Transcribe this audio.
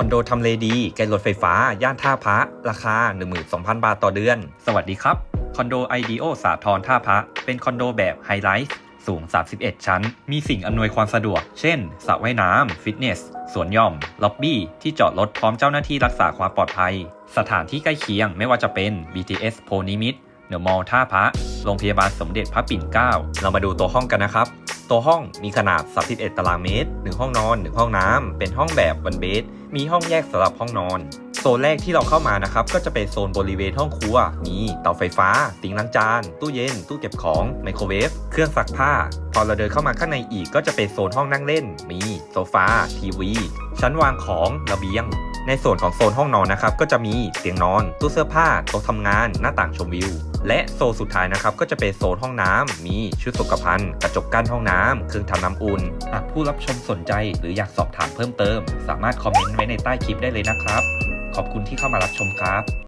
คอนโดทำเลดีใกล้รถไฟฟ้า ย่านท่าพระ ราคา 12,000 บาทต่อเดือน สวัสดีครับ คอนโดไอเดโอสาทรท่าพระ เป็นคอนโดแบบไฮไลท์สูง 31 ชั้น มีสิ่งอำนวยความสะดวก เช่น สระว่ายน้ำ ฟิตเนส สวนหย่อม ล็อบบี้ ที่จอดรถพร้อมเจ้าหน้าที่รักษาความปลอดภัย สถานที่ใกล้เคียงไม่ว่าจะเป็น BTS โพนิมิตรเดอะมอลล์ท่าพระ โรงพยาบาลสมเด็จพระปิ่นเกล้า เรามาดูตัวห้องกันนะครับ ตัวห้องมีขนาด 31 ตารางเมตร 1 ห้องนอน 1 ห้องน้ำ เป็นห้องแบบวันเบดมีห้องแยกสำหรับห้องนอน นแรกที่เราเข้ามานะครับก็จะเป็นโซนบริเวณห้องครัว มีเตาไฟฟ้าสิงล้างจาน ตู้เย็น ตู้เก็บของ ไมโครเวฟ เครื่องซักผ้า พอเราเดินเข้ามาข้างในอีกก็จะเป็นโซนห้องนั่งเล่น มีโซฟา ทีวี ชั้นวางของระเบียงในส่วนของโซนห้องนอนนะครับก็จะมีเตียงนอน ตู้เสื้อผ้าโต๊ะทำงาน หน้าต่างชมวิว และโซนสุดท้ายนะครับก็จะเป็นโซนห้องน้ำมีชุดสุขภัณฑ์กระจกกั้นห้องน้ำเครื่องทำน้ำอุ่นหากผู้รับชมสนใจหรืออยากสอบถามเพิ่มเติม สามารถคอมเมนต์ไว้ในใต้คลิปได้เลยนะครับ ขอบคุณที่เข้ามารับชมครับ